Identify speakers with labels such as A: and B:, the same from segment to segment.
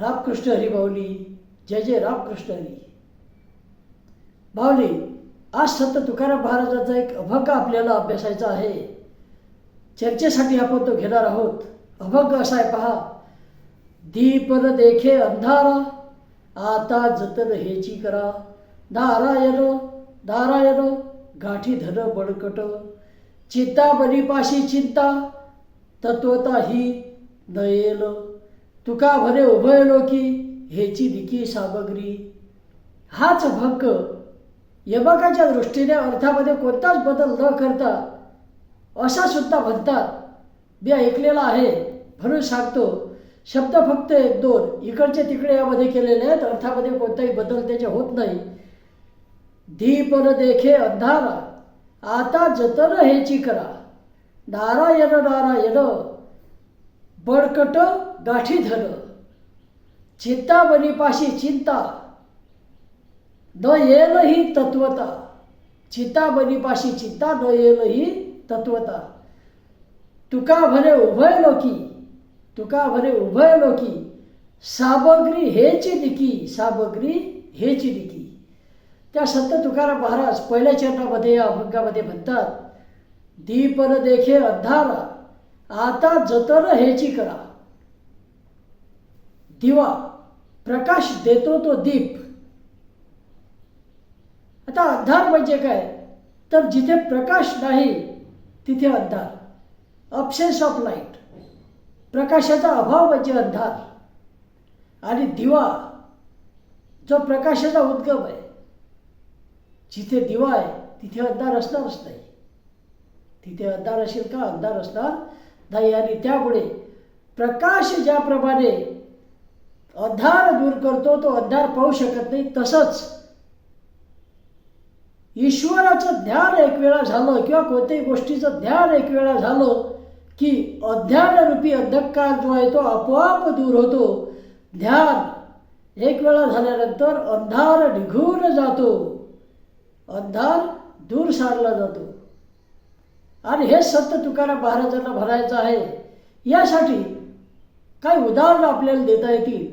A: रामकृष्ण हरी बावली जय जय रामकृष्ण हरी. बावली आज संत तुकाराम महाराजांचा एक अभंग आपल्याला अभ्यासायचा आहे. चर्चेसाठी आपण तो घेणार आहोत. अभंग असा आहे पहा. दीपन देखे अंधारा आता जतन हेची करा. नारायण नारायण गाठी धन बळकट. चिंता बनीपाशी चिंता तत्वता ही नयेल. तुका भरे उभयलो की हेची दिकी सामग्री हाच भक्क यमकाच्या दृष्टीने अर्थामध्ये कोणताच बदल न करता असा सुद्धा म्हणतात मी ऐकलेला आहे. म्हणून सांगतो शब्द फक्त एक दोन इकडचे तिकडे यामध्ये केलेले आहेत अर्थामध्ये कोणताही बदल त्याचे होत नाही. दीपन देखे अंधारा आता जतन हेची करा. नारायण नारायण बळकट गाठी धर चिंता. बनीपाशी चिंता न येल ही तत्वता. चिंता बनीपाशी चिंता न येल ही तत्वता. तुका भरे उभय लोकी. तुका भरे उभय लोकी. सामग्री हेची दिकी सामग्री हेची दिकी त्या संत तुकाराम महाराज पहिल्या चरणामध्ये या अभंगामध्ये म्हणतात दीपन देखे अंधारा. आता जतन हेची करा. दिवा प्रकाश देतो तो दीप. आता अंधार म्हणजे काय? तर जिथे प्रकाश नाही तिथे अंधार. अब्सेन्स ऑफ लाइट प्रकाशाचा अभाव म्हणजे अंधार. आणि दिवा जो प्रकाशाचा उद्गम आहे जिथे दिवा आहे तिथे अंधार असणारच नाही. तिथे अंधार असेल का? अंधार असणार आणि त्यामुळे प्रकाश ज्याप्रमाणे अंधार दूर करतो तो अंधार पाहू शकत नाही. तसंच ईश्वराचं ज्ञान एक वेळा झालं किंवा कोणत्याही गोष्टीचं ज्ञान एक वेळा झालं की अज्ञानरूपी अंधकार जो आहे तो आपोआप दूर होतो. ध्यान एक वेळा झाल्यानंतर अंधार निघून जातो. अंधार दूर सारला जातो. आणि हे संत तुकाराम महाराजांना भरायचं आहे यासाठी काही उदाहरणं आपल्याला देता येतील.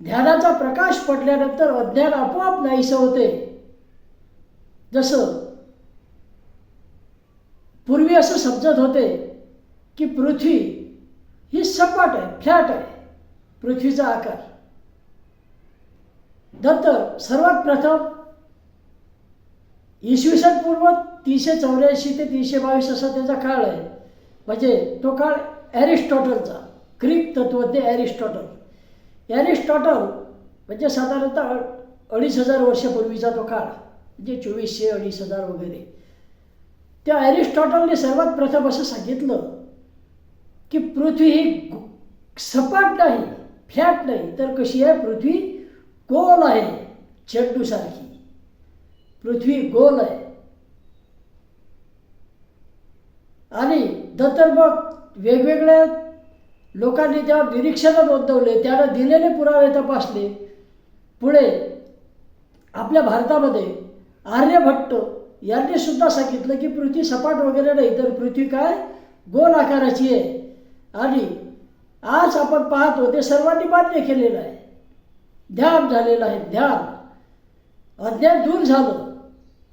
A: ध्यानाचा प्रकाश पडल्यानंतर अज्ञान आपोआप नाहीसं होते. जसं पूर्वी असं समजत होते की पृथ्वी ही सपाट आहे फ्लॅट आहे पृथ्वीचा आकार. नंतर सर्वात प्रथम इसवी सन पूर्व तीनशे चौऱ्याऐंशी ते तीनशे बावीस असा त्याचा काळ आहे. म्हणजे तो काळ ॲरिस्टॉटलचा ग्रीक तत्वज्ञ ॲरिस्टॉटल. ॲरिस्टॉटल म्हणजे साधारणतः अडीच हजार वर्षापूर्वीचा तो काळ म्हणजे चोवीसशे अडीच हजार वगैरे. त्या ॲरिस्टॉटलने सर्वात प्रथम असं सांगितलं की पृथ्वी ही सपाट नाही फ्लॅट नाही तर कशी आहे? पृथ्वी गोल आहे चेंडूसारखी. पृथ्वी गोल आहे? आणि नंतर मग वेगवेगळ्या लोकांनी जेव्हा निरीक्षणं नोंदवले त्यानं दिलेले पुरावे तपासले. पुढे आपल्या भारतामध्ये आर्यभट्ट यांनी सुद्धा सांगितलं की पृथ्वी सपाट वगैरे नाही तर पृथ्वी काय? गोल आकाराची आहे. आणि आज आपण पाहतो ते सर्वांनी मान्य केलेलं आहे. ध्यान झालेलं आहे ध्यान. अज्ञान दूर झालं.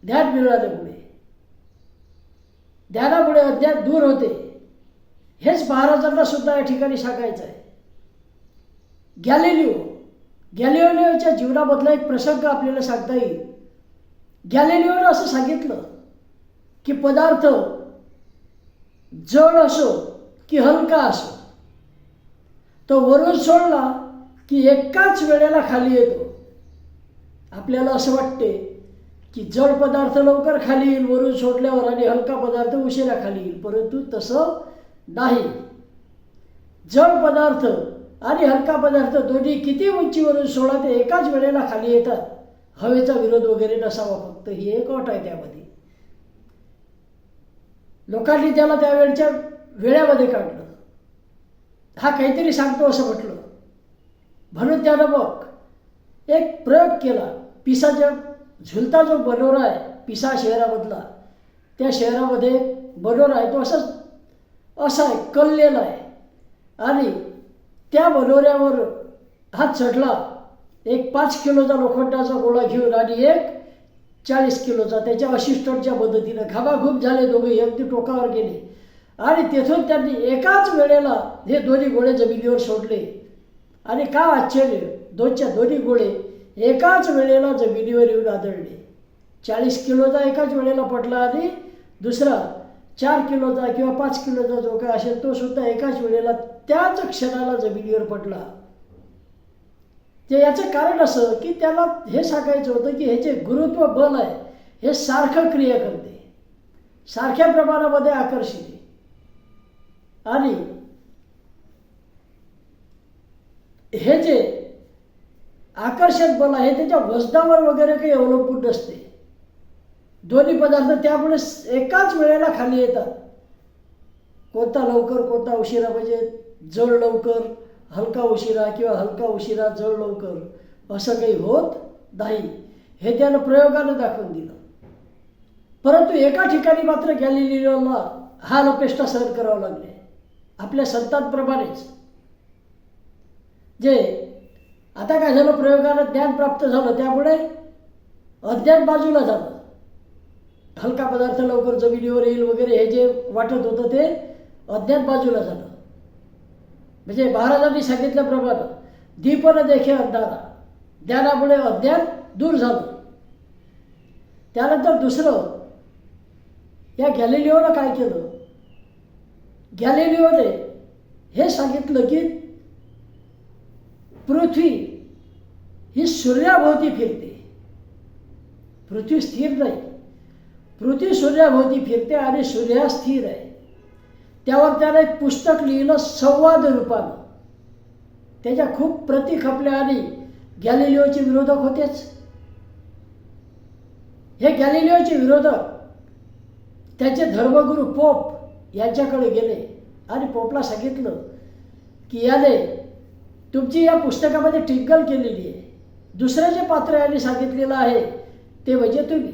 A: ध्यान मिळाल्यामुळे ध्यानामुळे अज्ञान दूर होते. हेच महाराजांना सुद्धा या ठिकाणी सांगायचं आहे. गॅलेलिओ गॅलिओलिओच्या जीवनामधला एक प्रसंग आपल्याला सांगता येईल. गॅलेलिओनं असं सांगितलं की पदार्थ जड असो की हलका असो तो वरून सोडला की एकाच वेळेला खाली येतो. आपल्याला असं वाटते की जड पदार्थ लवकर खाली येईल वरून सोडल्यावर आणि हलका पदार्थ उशिरा खाली येईल. परंतु तसं नाही. जड पदार्थ आणि हलका पदार्थ दोन्ही किती उंचीवरून सोडा ते एकाच वेळेला खाली येतात. हवेचा विरोध वगैरे नसावा फक्त. ही एक अट आहे त्यामध्ये. लोकांनी त्याला त्यावेळच्या वेळ्यामध्ये काढलं. हा काहीतरी सांगतो असं म्हटलं. म्हणून त्यानं मग एक प्रयोग केला. पिसाच्या झुलता जो बडोरा आहे पिसा शहरामधला त्या शहरामध्ये बडोरा आहे तो असाच असा आहे कललेला आहे. आणि त्या बडोऱ्यावर हात चढला एक पाच किलोचा लोखंडाचा गोळा घेऊन आणि एक चाळीस किलोचा त्याच्या असिस्टंटच्या मदतीनं घाबाघूब झाले दोघे अगदी टोकावर गेले. आणि तेथून त्यांनी एकाच वेळेला हे दोन्ही गोळे जमिनीवर सोडले. आणि का आश्चर्य दोनच्या दोन्ही गोळे एकाच वेळेला जमिनीवर येऊन आदळले चाळीस किलोचा एकाच वेळेला पडला आणि दुसरा चार किलोचा किंवा पाच किलोचा जो काय असेल तो सुद्धा एकाच वेळेला त्याच क्षणाला जमिनीवर पडला ते याचं कारण असं की त्याला हे सांगायचं होतं की हे जे गुरुत्व बल आहे हे सारखं क्रिया करते. सारख्या प्रमाणामध्ये आकर्षित आणि हे जे आकर्षक बल आहे त्याच्या वजनावर वगैरे काही अवलंबून नसते. दोन्ही पदार्थ त्यामुळे एकाच वेळेला खाली येतात. कोणता लवकर कोणता उशिरा म्हणजे जड लवकर हलका उशिरा किंवा हलका उशिरा जड लवकर असं काही होत नाही. हे त्यानं प्रयोगानं दाखवून दिलं. परंतु एका ठिकाणी मात्र गॅलिलिओला हा लपेष्टा सहन करावा लागले. आपल्या संतांप्रमाणेच. जे आता काय झालं? प्रयोगाला ज्ञान प्राप्त झालं त्यामुळे अज्ञान बाजूला झालं. हलका पदार्थ लवकर जमिनीवर येईल वगैरे हे जे वाटत होतं ते अज्ञान बाजूला झालं. म्हणजे महाराजांनी सांगितल्याप्रमाणे दीपन देखे अंधारा. ज्ञानामुळे अज्ञान दूर झालं. त्यानंतर दुसरं या गॅलिलिओनं काय केलं? गॅलिलिओने हे सांगितलं की पृथ्वी ही सूर्याभोवती फिरते. पृथ्वी स्थिर नाही. पृथ्वी सूर्याभोवती फिरते आणि सूर्य स्थिर आहे. त्यावर त्यानं एक पुस्तक लिहिलं संवाद रूपानं. त्याच्या खूप प्रती खपल्या आणि गॅलिलिओचे विरोधक होतेच. हे गॅलिलिओचे विरोधक त्याचे धर्मगुरू पोप यांच्याकडे गेले आणि पोपला सांगितलं की याने तुमची या पुस्तकामध्ये टिंकल केलेली आहे. दुसरं जे पात्र यांनी सांगितलेलं आहे ते म्हणजे तुम्ही.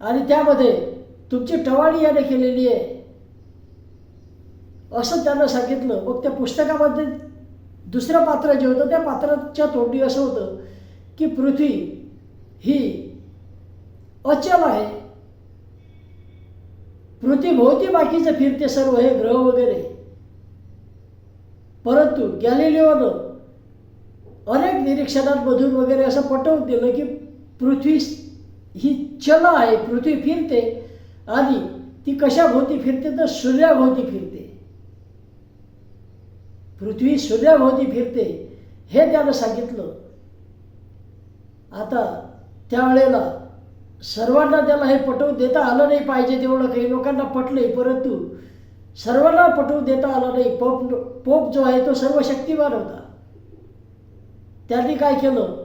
A: आणि त्यामध्ये तुमची टवाळी याने केलेली आहे. असं त्यांना सांगितलं. मग त्या पुस्तकामध्ये दुसरं पात्र जे होतं त्या पात्राच्या तोंडी असं होतं की पृथ्वी ही अचल आहे. पृथ्वीभोवती बाकीचं फिरते सर्व हे ग्रह वगैरे. परंतु गॅलिलिओनं अनेक निरीक्षणांमधून वगैरे असं पटवून दिलं की पृथ्वी ही चल आहे पृथ्वी फिरते आणि ती कशाभोवती फिरते तर सूर्याभोवती फिरते. पृथ्वी सूर्याभोवती फिरते हे त्यानं सांगितलं. आता त्यावेळेला सर्वांना त्याला हे पटवून देता आलं नाही पाहिजे तेवढं काही लोकांना पटलंय परंतु सर्वांना पटवून देता आला नाही. पोप पोप जो आहे तो सर्व शक्तिमान होता. त्यांनी काय केलं?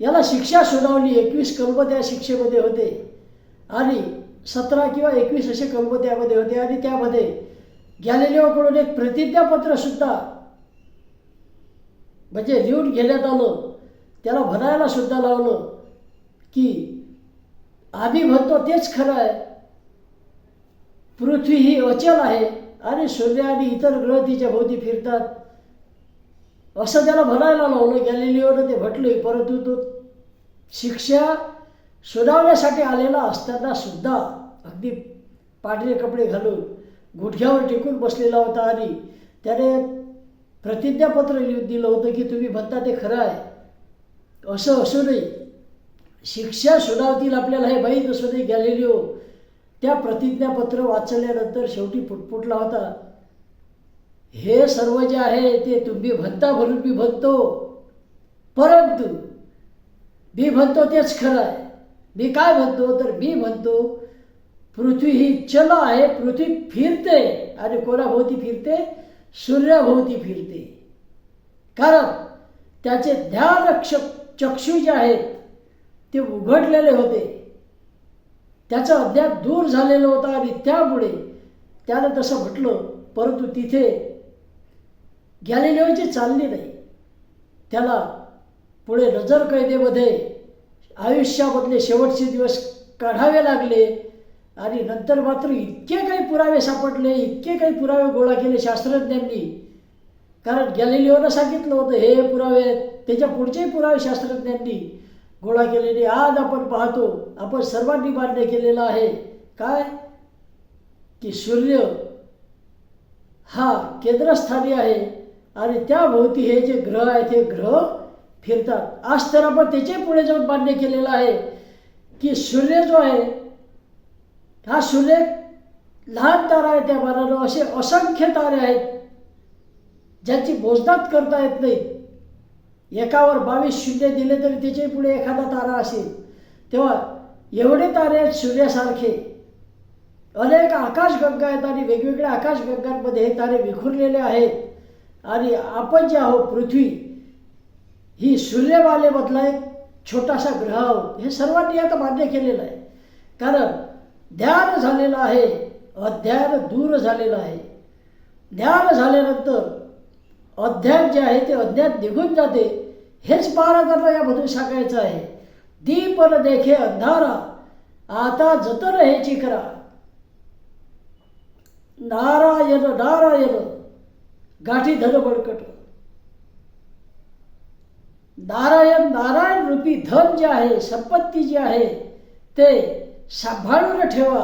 A: याला शिक्षा सुनावली. एकवीस कल्प त्या शिक्षेमध्ये होते. आणि सतरा किंवा एकवीस असे कल्प त्यामध्ये होते. आणि त्यामध्ये गॅलेलिओकडून एक प्रतिज्ञापत्रसुद्धा म्हणजे लिहून घेण्यात आलं. त्याला म्हणायला सुद्धा लावलं की आम्ही म्हणतो तेच खरं आहे. पृथ्वी ही अचल आहे आणि सूर्य आणि इतर ग्रह तिच्या भोवती फिरतात. असं त्याला म्हणायला लावलं गॅलिलिओनं ते म्हटले परंतु तो शिक्षा सुनावण्यासाठी आलेला असताना सुद्धा अगदी पांढरे कपडे घालून गुडघ्यावर टेकून बसलेला होता आणि त्याने प्रतिज्ञापत्र लिहून दिलं होतं की तुम्ही म्हणता ते खरं आहे. असं असूनही शिक्षा सुनावतील आपल्याला हे माहीत असूनही गॅलिलिओ त्या प्रतिज्ञापत्र वाचल्यानंतर शेवटी फुटफुटला होता हे सर्व जे आहे ते तुम्ही म्हणता म्हणून मी म्हणतो परंतु मी म्हणतो तेच खरं आहे. मी काय म्हणतो तर मी म्हणतो पृथ्वी ही चल आहे पृथ्वी फिरते आणि कोणाभोवती फिरते? सूर्याभोवती फिरते. कारण त्याचे ध्यान चक्षू चक्षु जे आहेत ते उघडलेले होते. त्याचा अद्याप दूर झालेला होता आणि त्यामुळे त्यानं तसं म्हटलं परंतु तिथे गॅलिलिओची चालली नाही. त्याला पुढे नजर कैदेमध्ये आयुष्यामधले शेवटचे दिवस काढावे लागले आणि नंतर मात्र इतके काही पुरावे सापडले इतके काही पुरावे गोळा केले शास्त्रज्ञांनी. कारण गॅलिलिओनं सांगितलं होतं हे पुरावे त्याच्या पुढचेही पुरावे शास्त्रज्ञांनी गोळा केलेली. आज आपण पाहतो आपण सर्वांनी मान्य केलेलं आहे. काय? की सूर्य हा केंद्रस्थानी आहे आणि त्याभोवती हे जे ग्रह आहेत हे ग्रह फिरतात. आज तर आपण त्याचे पुढे जाऊन मान्य केलेलं आहे की सूर्य जो आहे हा सूर्य लहान तारा आहे त्या मानानं. असे असंख्य तारे आहेत ज्याची मोजदात करता येत नाही. एकावर बावीस शून्य दिले तरी त्याच्या पुढे एखादा तारा असेल. तेव्हा एवढे तारे आहेत सूर्यासारखे. अनेक आकाशगंगा आहेत आणि वेगवेगळ्या आकाशगंगांमध्ये हे तारे विखुरलेले आहेत. आणि आपण जे आहोत पृथ्वी ही सूर्यमालेमधला एक छोटासा ग्रह आहोत हे सर्वांनी आता मान्य केलेलं आहे. कारण ध्यान झालेलं आहे अध्यान दूर झालेलं आहे. ध्यान झाल्यानंतर अध्यान जे आहे ते अज्ञान निघून जाते. हेच महाराजांना यामधून सांगायचं आहे. दीपन देखे अंधारा आता जतर हे चिकरा नारायण नारायण गाठी धन बळकट. नारायण नारायण रूपी धन जे आहे संपत्ती जी आहे ते सांभाळून ठेवा.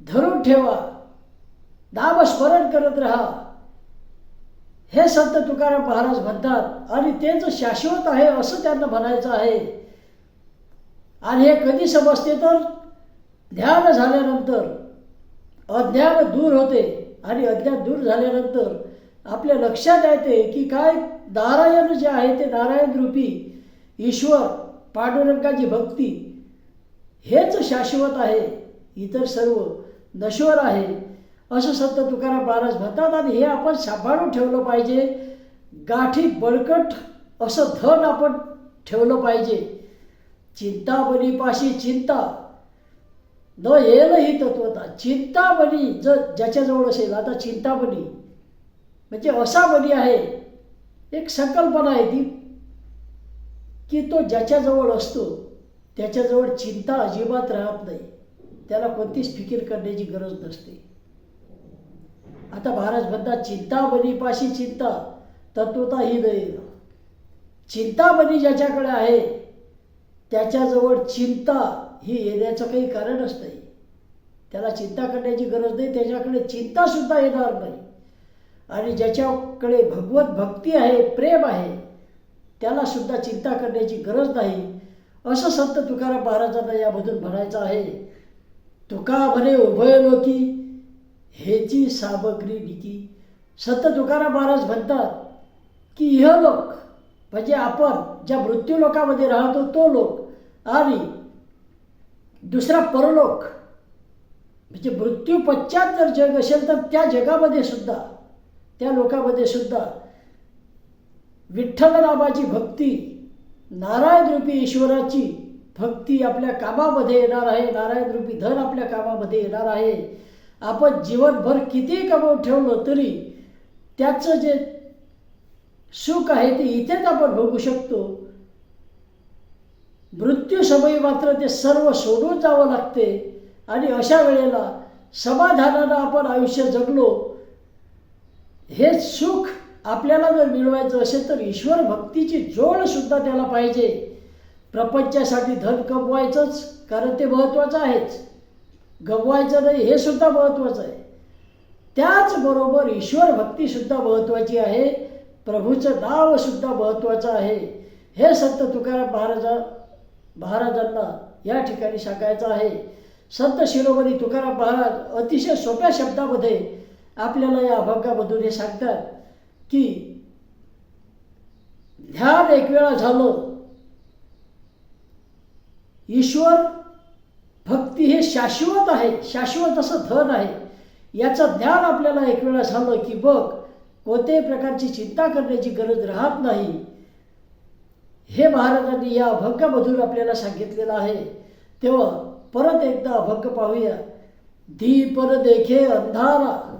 A: धरून ठेवा. नामस्मरण करत राहा. हे संत तुकाराम महाराज म्हणतात आणि तेच शाश्वत आहे असं त्यांना म्हणायचं आहे. आणि हे कधी समजते तर? ध्यान झाल्यानंतर. अज्ञान दूर होते आणि अज्ञान दूर झाल्यानंतर आपल्या लक्षात येते की काय नारायण जे आहे ते नारायण रूपी ईश्वर पांडुरंगाची भक्ती हेच शाश्वत आहे. इतर सर्व नश्वर आहे. असं संत तुकाराम महाराज म्हणतात आणि हे आपण सांभाळून ठेवलं पाहिजे. गाठी बळकट असं धन आपण ठेवलं पाहिजे. चिंतामणीपाशी चिंता. न येईल ही तत्वता. चिंतामणी जर ज्याच्याजवळ असेल आता चिंतामणी म्हणजे असा मनी आहे एक संकल्पना आहे ती की तो ज्याच्याजवळ असतो त्याच्याजवळ चिंता अजिबात राहत नाही. त्याला कोणतीच फिकीर करण्याची गरज नसते. आता महाराज म्हणतात चिंतामणीपाशी चिंता तत्वता ही नाही चिंतामणी ज्याच्याकडे आहे त्याच्याजवळ चिंता ही येण्याचं काही कारणच नाही. त्याला चिंता करण्याची गरज नाही त्याच्याकडे चिंतासुद्धा येणार नाही. आणि ज्याच्याकडे भगवत भक्ती आहे प्रेम आहे त्याला सुद्धा चिंता करण्याची गरज नाही. असं संत तुकाराम महाराजांना यामधून म्हणायचं आहे तुका म्हणे उभय लोकी हेची सामग्री निकी संत तुकाराम महाराज म्हणतात की इहलोक म्हणजे आपण ज्या मृत्यू लोकामध्ये राहतो तो लोक आणि दुसरा परलोक म्हणजे मृत्यू पश्चात जर जग असेल तर त्या जगामध्ये सुद्धा त्या लोकामध्ये सुद्धा विठ्ठल नामाची भक्ती नारायण रूपी ईश्वराची भक्ती आपल्या कामामध्ये येणार आहे नारायण रूपी धन आपल्या कामामध्ये येणार आहे. आपण जीवनभर कितीही कमवून ठेवलं तरी त्याचं जे सुख आहे ते इथेच आपण भोगू शकतो. मृत्यू समयी मात्र ते सर्व सोडून जावं लागते. आणि अशा वेळेला समाधानानं आपण आयुष्य जगलो हे सुख आपल्याला जर मिळवायचं असेल तर ईश्वर भक्तीची जोडसुद्धा त्याला पाहिजे. प्रपंचासाठी धन कमवायचंच कारण ते महत्त्वाचं आहेच. गमवायचं नाही हे सुद्धा महत्त्वाचं आहे. त्याचबरोबर ईश्वर भक्तीसुद्धा महत्त्वाची आहे. प्रभूचं नावसुद्धा महत्त्वाचं आहे. हे संत तुकाराम महाराजा महाराजांना या ठिकाणी सांगायचं आहे. संत शिरोमणी तुकाराम महाराज अतिशय सोप्या शब्दामध्ये आपल्याला या अभंगामधून हे सांगतात की ध्यान एक वेळा झालं ईश्वर भक्ती हे शाश्वत आहे शाश्वत असं धन आहे. याचं ज्ञान आपल्याला एक वेळा झालं की बघ कोणत्याही प्रकारची चिंता करण्याची गरज राहत नाही. हे महाराजांनी या अभंगामधून आपल्याला सांगितलेलं आहे. तेव्हा परत एकदा अभंग पाहूया. दीपन देखे अंधारा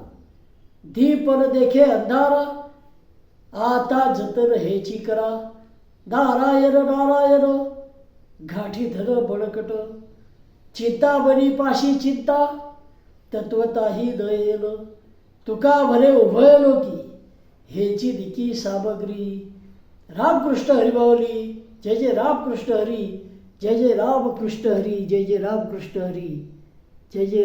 A: दीपन देखे अंधारा आता जतन हेची करा. नारायण नारायण गाठी धन बळकट. चित्ता बरी पाशी चित्ता तत्वताही दयेल तुका भले उभयलो की हेची दिकी सामग्री. रामकृष्ण हरिबावली जय जय रामकृष्ण हरी जय जय रामकृष्ण हरी जय जय रामकृष्ण हरी जय जय